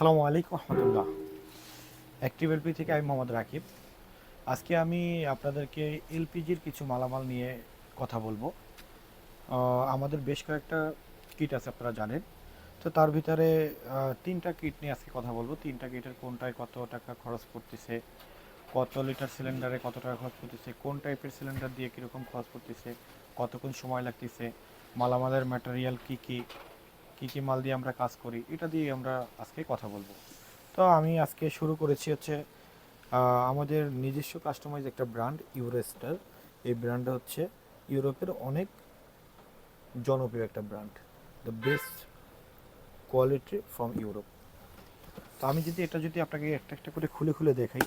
আসসালামু আলাইকুম রহমতুল্লাহ। Active LP থেকে আমি মোহাম্মদ রাকিব। আজকে আমি আপনাদেরকে এলপিজির কিছু মালামাল নিয়ে কথা বলব। আমাদের বেশ কয়েকটা কিট আছে আপনারা জানেন। তো তার ভিতরে তিনটা কিট নিয়ে আজকে কথা বলব। তিনটা কিটের কোনটায় কত টাকা খরচ পড়তেছে, কত লিটার সিলিন্ডারে কত টাকা খরচ পড়তেছে, কোন টাইপের সিলিন্ডার দিয়ে কীরকম খরচ পড়তেছে, কতক্ষণ সময় লাগতেছে, মালামালের ম্যাটেরিয়াল কী কী কী কী মাল দিয়ে আমরা কাজ করি, এটা দিয়ে আমরা আজকে কথা বলব। তো আমি আজকে শুরু করেছি হচ্ছে আমাদের নিজস্ব কাস্টমাইজ একটা ব্র্যান্ড ইউরেস্টার এই ব্র্যান্ডটা হচ্ছে ইউরোপের অনেক জনপ্রিয় একটা brand the best quality from Europe তো আমি যদি, এটা যদি আপনাকে একটা একটা করে খুলে খুলে দেখাই,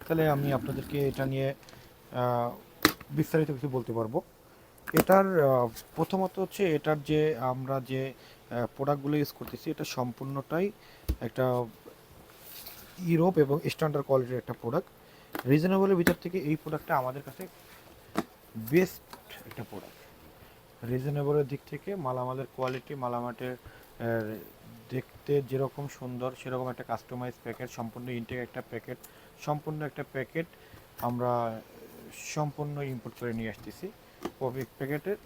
তাহলে আমি আপনাদেরকে এটা নিয়ে বিস্তারিত কিছু বলতে পারব। এটার প্রথমত হচ্ছে এটার যে আমরা যে প্রোডাক্টগুলো ইউজ করতেছি, এটা সম্পূর্ণটাই একটা ইউরোপ এবং স্ট্যান্ডার্ড কোয়ালিটির একটা প্রোডাক্ট রিজনেবলের ভিতর থেকে এই প্রোডাক্টটা আমাদের কাছে বেস্ট একটা প্রোডাক্ট রিজনেবলের দিক থেকে মালামালের কোয়ালিটি মালামাটের দেখতে যেরকম সুন্দর, সেরকম একটা কাস্টমাইজ প্যাকেট সম্পূর্ণ ইনটেক একটা প্যাকেট সম্পূর্ণ একটা প্যাকেট আমরা সম্পূর্ণ ইম্পোর্ট করে নিয়ে আসতেছি। প্যাকেটের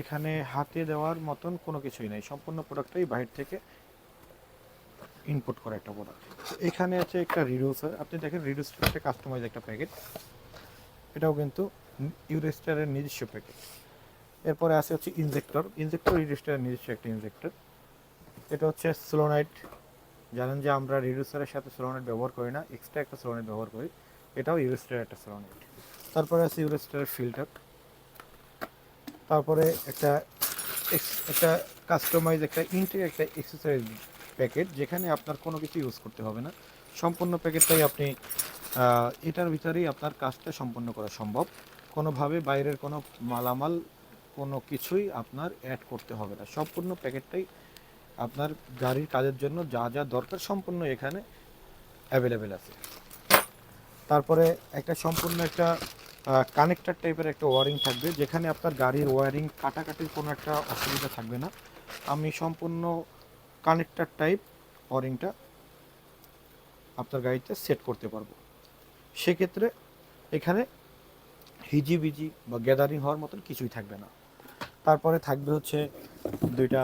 এখানে হাতে দেওয়ার মতন কোনো কিছুই নাই। সম্পূর্ণ প্রোডাক্টটাই বাইরে থেকে ইনপুট করা একটা প্রোডাক্ট এখানে আছে একটা রিডিউসার আপনি দেখেন রিডিউসার একটা কাস্টমাইজ একটা প্যাকেট এটাও কিন্তু ইউরেস্টারের নিজস্ব প্যাকেট এরপরে আছে হচ্ছে ইনজেক্টর ইনজেক্টর ইউরেস্টারের নিজস্ব একটা ইনজেক্টর এটা হচ্ছে সোলোনাইট জানেন যে আমরা রিডিউসারের সাথে সোলোনাইট ব্যবহার করি না। এক্সট্রা একটা সোলোনাইট ব্যবহার করি। এটাও ইউরেস্টারের একটা সোলোনাইট তারপরে আছে ইউরেস্টারের ফিল্টার তারপরে একটা একটা কাস্টমাইজ একটা ইনটেক একটা এক্সারসাইজ প্যাকেট যেখানে আপনার কোনো কিছু ইউজ করতে হবে না। সম্পূর্ণ প্যাকেটটাই আপনি এটার ভিতরেই আপনার কাজটা সম্পন্ন করা সম্ভব। কোনোভাবে বাইরের কোনো মালামাল, কোনো কিছুই আপনার অ্যাড করতে হবে না। সম্পূর্ণ প্যাকেটটাই আপনার গাড়ির কাজের জন্য যা যা দরকার সম্পূর্ণ এখানে অ্যাভেলেবেল আছে। তারপরে একটা সম্পূর্ণ একটা কানেক্টার টাইপের একটা ওয়ারিং থাকবে, যেখানে আপনার গাড়ির ওয়ারিং কাটাকাটির কোনো একটা অসুবিধা থাকবে না। আমি সম্পূর্ণ কানেক্টার টাইপ ওয়ারিংটা আপনার গাড়িতে সেট করতে পারব। সেক্ষেত্রে এখানে হিজিবিজি বা গ্যাদারিং হওয়ার মতন কিছুই থাকবে না। তারপরে থাকবে হচ্ছে দুইটা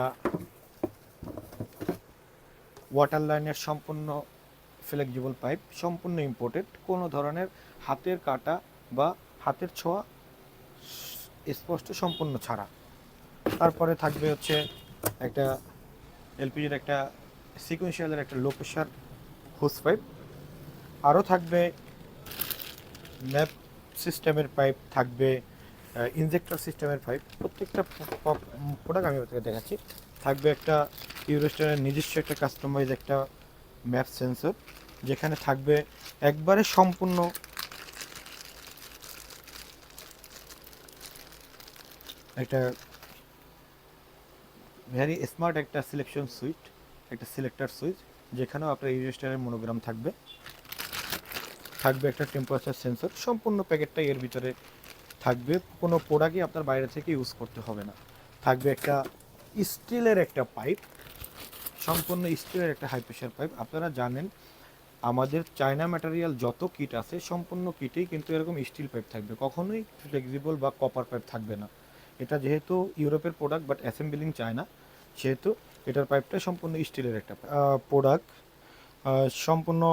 ওয়াটার লাইনের সম্পূর্ণ ফ্লেক্সিবল পাইপ সম্পূর্ণ ইম্পোর্টেড কোনো ধরনের হাতের কাটা বা হাতের ছোঁয়া, স্পষ্ট সম্পূর্ণ ছাড়া। তারপরে থাকবে হচ্ছে একটা এলপিজির একটা সিকুয়েন্সিয়ালের একটা লো প্রেশার হোস পাইপ আরও থাকবে ম্যাপ সিস্টেমের পাইপ থাকবে ইনজেক্টর সিস্টেমের পাইপ প্রত্যেকটা প্রোডাক্ট আমি আপনাকে দেখাচ্ছি। থাকবে একটা ইউরোস্টারের নিজস্ব একটা কাস্টমাইজ একটা ম্যাপ সেন্সর যেখানে থাকবে একবারে সম্পূর্ণ একটা ভেরি স্মার্ট একটা সিলেকশন সুইট একটা সিলেক্টর সুইচ যেখানেও আপনার ইউরেস্টারের মনোগ্রাম থাকবে। থাকবে একটা টেম্পারেচার সেন্সর সম্পূর্ণ প্যাকেটটাই এর ভিতরে থাকবে। কোনো প্রোডাক্টই আপনার বাইরে থেকে ইউজ করতে হবে না। থাকবে একটা স্টিলের একটা পাইপ সম্পূর্ণ স্টিলের একটা হাই প্রেশার পাইপ আপনারা জানেন, আমাদের চায়না ম্যাটেরিয়াল যত কিট আছে, সম্পূর্ণ কিটেই কিন্তু এরকম স্টিল পাইপ থাকবে। কখনোই ফ্লেক্সিবল বা কপার পাইপ থাকবে না। এটা যেহেতু ইউরোপের প্রোডাক্ট বাট অ্যাসেম্বলিং চায়না সেহেতু এটার পাইপটা সম্পূর্ণ স্টিলের একটা প্রোডাক্ট সম্পূর্ণ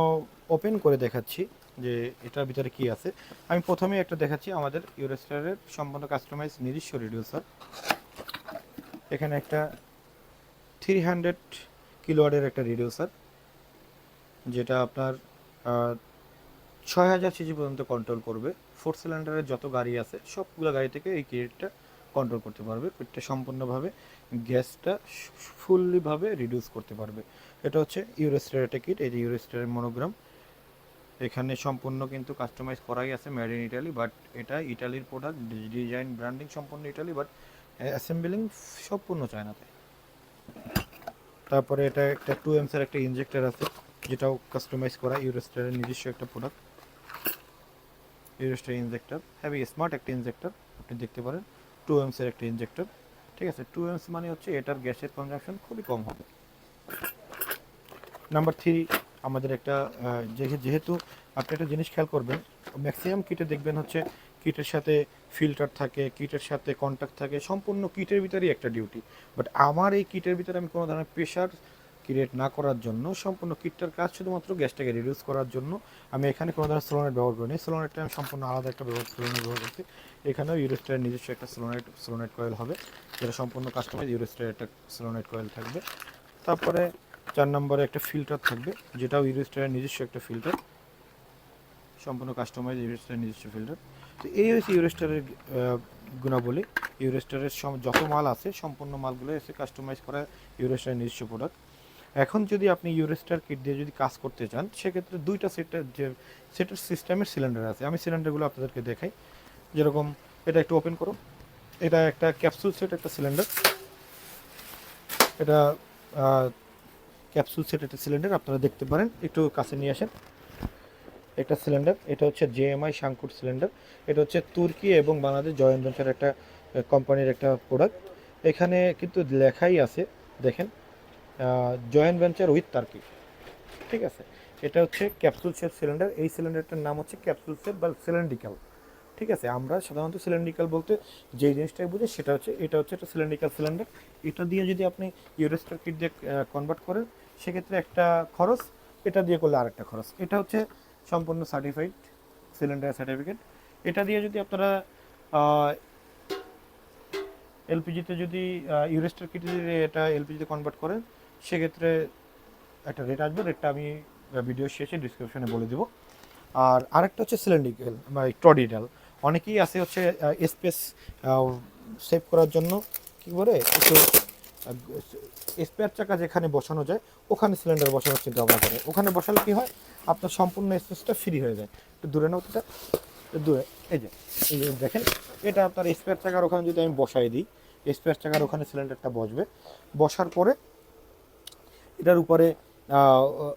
ওপেন করে দেখাচ্ছি যে এটার ভিতরে কি আছে। আমি প্রথমে একটা দেখাচ্ছি আমাদের ইউরেস্টারের সম্পূর্ণ কাস্টমাইজ নিজস্ব রিডিউসার এখানে একটা থ্রি হান্ড্রেড কিলোয়ার্ডের একটা রিডিউসার যেটা আপনার ছয় হাজার সিজি পর্যন্ত কন্ট্রোল করবে। ফোর সিলিন্ডারের যত গাড়ি আছে, সবগুলো গাড়ি থেকে এই কিটটা কন্ট্রোল করতে পারবে পেটটা সম্পূর্ণভাবে গ্যাসটা ফুললিভাবে রিডিউস করতে পারবে। এটা হচ্ছে ইউরেস্টার একটা কিট, এই যে ইউরেস্টারের মনোগ্রাম এখানে সম্পূর্ণ কিন্তু কাস্টমাইজ করাই আছে মেড ইন ইটালি বাট এটা ইটালির প্রোডাক্ট ডিজাইন ব্র্যান্ডিং সম্পূর্ণ ইটালি বাট অ্যাসেম্বলিং সম্পূর্ণ চায়নাতে তারপরে এটা একটা টু এমসের একটা ইনজেক্টর আছে, যেটাও কাস্টমাইজ করা ইউরেস্টারের নিজস্ব একটা product Eurostar injector heavy smart একটা ইনজেক্টর আপনি দেখতে পারেন। টু এমসের একটা ইনজেক্টর ঠিক আছে? টু এমস মানে হচ্ছে এটার গ্যাসের কনজাম্পশন খুবই কম হবে। নাম্বার থ্রি আমাদের একটা যেহেতু আপনি একটা জিনিস খেয়াল করবেন ম্যাক্সিমাম কিটে দেখবেন হচ্ছে কিটের সাথে ফিল্টার থাকে কিটের সাথে কন্ট্যাক্ট থাকে, সম্পূর্ণ কিটের ভিতরেই একটা ডিউটি বাট আমার এই কিটের ভিতরে আমি কোনো ধরনের প্রেশার ক্রিয়েট না করার জন্য, সম্পূর্ণ কিটটার কাজ শুধুমাত্র গ্যাসটাকে রিডিউস করার জন্য। আমি এখানে কোনো ধরনের সোলোনেট ব্যবহার করিনি। সোলোনেটটা আমি সম্পূর্ণ আলাদা একটা ব্যবহার সোলোনেট ব্যবহার করছি। এখানেও ইউরোস্টারের নিজস্ব একটা সোলোনেট সোলোনেট কয়েল হবে। যেটা সম্পূর্ণ কাস্টমাইজ ইউরোস্টারের একটা সোলোনেট কয়েল থাকবে। তারপরে চার নম্বরে একটা ফিল্টার থাকবে, যেটাও ইউরোস্টারের নিজস্ব একটা ফিল্টার সম্পূর্ণ কাস্টমাইজ ইউরোস্টারের নিজস্ব ফিল্টার তো এই হচ্ছে ইউরোস্টারের গুণাবলী। ইউরোস্টারের যত মাল আছে, সম্পূর্ণ মালগুলো এসে কাস্টমাইজ করা ইউরোস্টারের নিজস্ব প্রোডাক্ট এখন যদি আপনি ইউরেস্টার কিট দিয়ে যদি কাজ করতে চান, সেক্ষেত্রে দুইটা সেটের যে সেটের সিস্টেমের সিলিন্ডার আছে। আমি সিলিন্ডারগুলো আপনাদেরকে দেখাই। যেরকম এটা একটু ওপেন করো। এটা একটা ক্যাপসুল সেট একটা সিলিন্ডার এটা ক্যাপসুল সেট একটা সিলিন্ডার আপনারা দেখতে পারেন। একটু কাছে নিয়ে আসেন। একটা সিলিন্ডার এটা হচ্ছে জেএমআই শাঙ্কুর সিলিন্ডার এটা হচ্ছে তুর্কি এবং বাংলাদেশ জয়েন্ট ভেঞ্চার একটা কোম্পানির একটা প্রোডাক্ট এখানে কিন্তু লেখাই আছে। দেখেন। জয়েন্ট ভেঞ্চার উইথ তার্কি ঠিক আছে? এটা হচ্ছে ক্যাপসুল সেট সিলিন্ডার এই সিলিন্ডারটার নাম হচ্ছে ক্যাপসুল সেট বা সিলিন্ড্রিক্যাল ঠিক আছে? আমরা সাধারণত সিলিন্ড্রিক্যাল বলতে যে জিনিসটাই বুঝি, সেটা হচ্ছে, এটা হচ্ছে একটা সিলিন্ড্রিক্যাল সিলিন্ডার এটা দিয়ে যদি আপনি ইউরেস্টার কিট দিয়ে কনভার্ট করেন, সেক্ষেত্রে একটা খরচ, এটা দিয়ে করলে আরেকটা খরচ। এটা হচ্ছে সম্পূর্ণ সার্টিফাইড সিলিন্ডার সার্টিফিকেট এটা দিয়ে যদি আপনারা এলপিজিতে যদি ইউরেস্টার কিটে এটা এলপিজিতে কনভার্ট করেন সেক্ষেত্রে একটা রেট আসবে রেটটা আমি ভিডিও শেষে ডিসক্রিপশনে বলে দেবো। আর আরেকটা হচ্ছে সিলিন্ডিক্যাল বা ট্রডিডাল অনেকেই আছে হচ্ছে স্পেস সেভ করার জন্য কী করে একটু স্পেয়ার চাকা যেখানে বসানো যায়, ওখানে সিলিন্ডার বসানোর চিন্তা ভাবনা করে। ওখানে বসালে কি হয়, আপনার সম্পূর্ণ স্পেসটা ফ্রি হয়ে যায়। একটু দূরে নাও এটা দূরে, এই যে এই যে দেখেন, এটা আপনার স্পেয়ার চাকার ওখানে যদি আমি বসাই দিই স্পেয়ার চাকার ওখানে সিলিন্ডারটা বসবে। বসার পরে এটার উপরে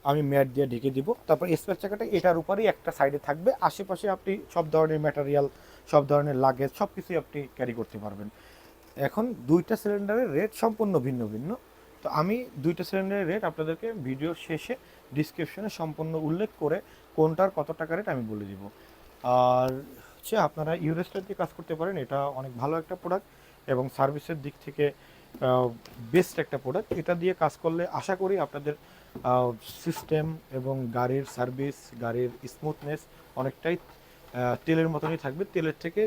আমি ম্যাট দিয়ে ঢেকে দিব। তারপর স্পেয়ার চাকাটা এটার উপরেই একটা সাইডে থাকবে। আশেপাশে আপনি সব ধরনের ম্যাটেরিয়াল সব ধরনের লাগেজ সব কিছুই আপনি ক্যারি করতে পারবেন। এখন দুইটা সিলিন্ডারের রেট সম্পূর্ণ ভিন্ন ভিন্ন। তো আমি দুইটা সিলিন্ডারের রেট আপনাদেরকে ভিডিও শেষে ডিসক্রিপশনে সম্পূর্ণ উল্লেখ করে কোনটার কত টাকা রেট আমি বলে দিব। আর হচ্ছে আপনারা ইউরেস্টার দিয়ে কাজ করতে পারেন। এটা অনেক ভালো একটা প্রোডাক্ট এবং সার্ভিসের দিক থেকে বেস্ট একটা প্রোডাক্ট এটা দিয়ে কাজ করলে আশা করি আপনাদের সিস্টেম এবং গাড়ির সার্ভিস গাড়ির স্মুথনেস অনেকটাই তেলের মতনই থাকবে। তেলের থেকে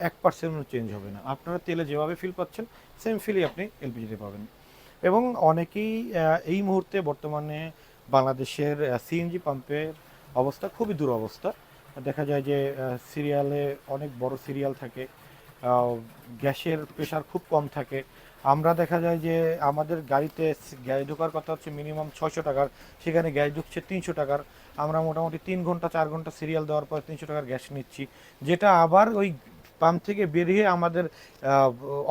এক পার্সেন্টও চেঞ্জ হবে না। আপনারা তেলে যেভাবে ফিল পাচ্ছেন সেম ফিলই আপনি এলপিজিতে পাবেন। এবং অনেকেই এই মুহূর্তে বর্তমানে বাংলাদেশের সিএনজি পাম্পের অবস্থা খুবই দুরবস্থা। দেখা যায় যে সিরিয়ালে অনেক বড় সিরিয়াল থাকে। গ্যাসের প্রেশার খুব কম থাকে। আমরা দেখা যায় যে আমাদের গাড়িতে গ্যাস ঢোকার কথা হচ্ছে মিনিমাম ছয়শো টাকার, সেখানে গ্যাস ঢুকছে তিনশো টাকার। আমরা মোটামুটি তিন ঘণ্টা, চার ঘণ্টা সিরিয়াল দেওয়ার পর তিনশো টাকার গ্যাস নিচ্ছি। যেটা আবার ওই পাম্প থেকে বেরিয়ে আমাদের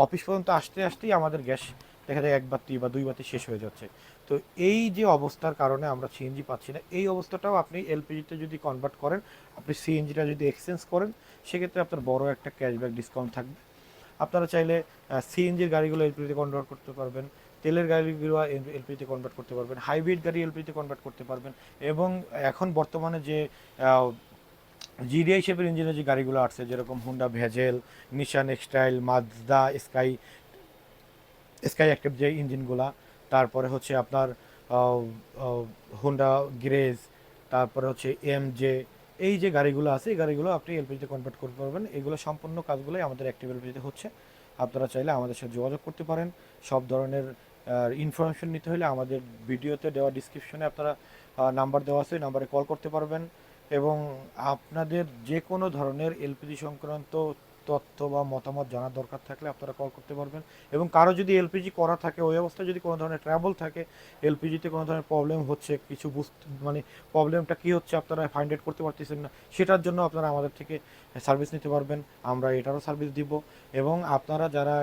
অফিস পর্যন্ত আসতে আসতেই আমাদের গ্যাস দেখা যায় এক বাতি বা দুই বাতি শেষ হয়ে যাচ্ছে। তো এই যে অবস্থার কারণে আমরা সিএনজি পাচ্ছি না। এই অবস্থাটাও আপনি এলপিজিতে যদি কনভার্ট করেন, আপনি সিএনজিটা যদি এক্সচেঞ্জ করেন, সেক্ষেত্রে আপনার বড় একটা ক্যাশব্যাক ডিসকাউন্ট থাকবে। আপনারা চাইলে সিএনজির গাড়িগুলো এলপিজিতে কনভার্ট করতে পারবেন, তেলের গাড়িগুলো এলপিজিতে কনভার্ট করতে পারবেন হাইব্রিড গাড়ি এলপিজিতে কনভার্ট করতে পারবেন এবং এখন বর্তমানে যে জিডিআই শেপের ইঞ্জিনের যে গাড়িগুলো আসছে, যেরকম Honda Vezel Nissan X Trail Mazda Sky Sky Active যে ইঞ্জিনগুলা তারপরে হচ্ছে আপনার হুন্ডা গ্রেজ তারপরে হচ্ছে এম জে এই যে গাড়িগুলো আছে, এই গাড়িগুলো আপনি এলপিজিতে কনভার্ট করতে পারবেন। এগুলো সম্পূর্ণ কাজগুলোই আমাদের অ্যাক্টিভ এলপিজিতে হচ্ছে। আপনারা চাইলে আমাদের সাথে যোগাযোগ করতে পারেন। সব ধরনের ইনফরমেশন নিতে হলে আমাদের ভিডিওতে দেওয়া ডিসক্রিপশনে আপনারা নাম্বার দেওয়া আছে নাম্বারে কল করতে পারবেন। এবং আপনাদের যে কোনো ধরনের এলপিজি সংক্রান্ত তথ্য বা মতামত জানার দরকার থাকলে আপনারা কল করতে পারবেন। এবং কারও যদি এলপিজি করা থাকে, ওই অবস্থায় যদি কোনো ধরনের ট্রাভেল থাকে এলপিজিতে কোনো ধরনের প্রবলেম হচ্ছে, কিছু বুঝতে মানে প্রবলেমটা কী হচ্ছে আপনারা ফাইন্ড আউট করতে পারতেছেন না, সেটার জন্য আপনারা আমাদের থেকে সার্ভিস নিতে পারবেন। আমরা এটারও সার্ভিস দিব। এবং আপনারা যারা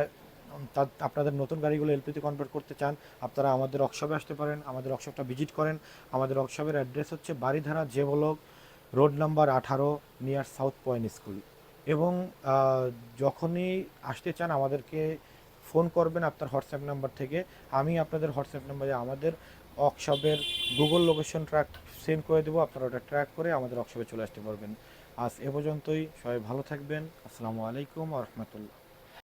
আপনাদের নতুন গাড়িগুলো এলপিতে কনভার্ট করতে চান, আপনারা আমাদের ওয়ার্কশপে আসতে পারেন, আমাদের ওয়ার্কশপটা ভিজিট করেন। আমাদের ওয়ার্কশপের অ্যাড্রেস হচ্ছে Baridhara J block road number আঠারো নিয়ার সাউথ পয়েন্ট স্কুল এবং যখনই আসতে চান আমাদেরকে ফোন করবেন আপনার হোয়াটসঅ্যাপ নাম্বার থেকে। আমি আপনাদের হোয়াটসঅ্যাপ নাম্বারে আমাদের ওয়ার্কশপের গুগল লোকেশন ট্র্যাক সেন্ড করে দেবো। আপনারা ওটা ট্র্যাক করে আমাদের ওয়ার্কশপে চলে আসতে পারবেন। আজ এ পর্যন্তই। সবাই ভালো থাকবেন। আসসালামু আলাইকুম রহমতুল্লাহ।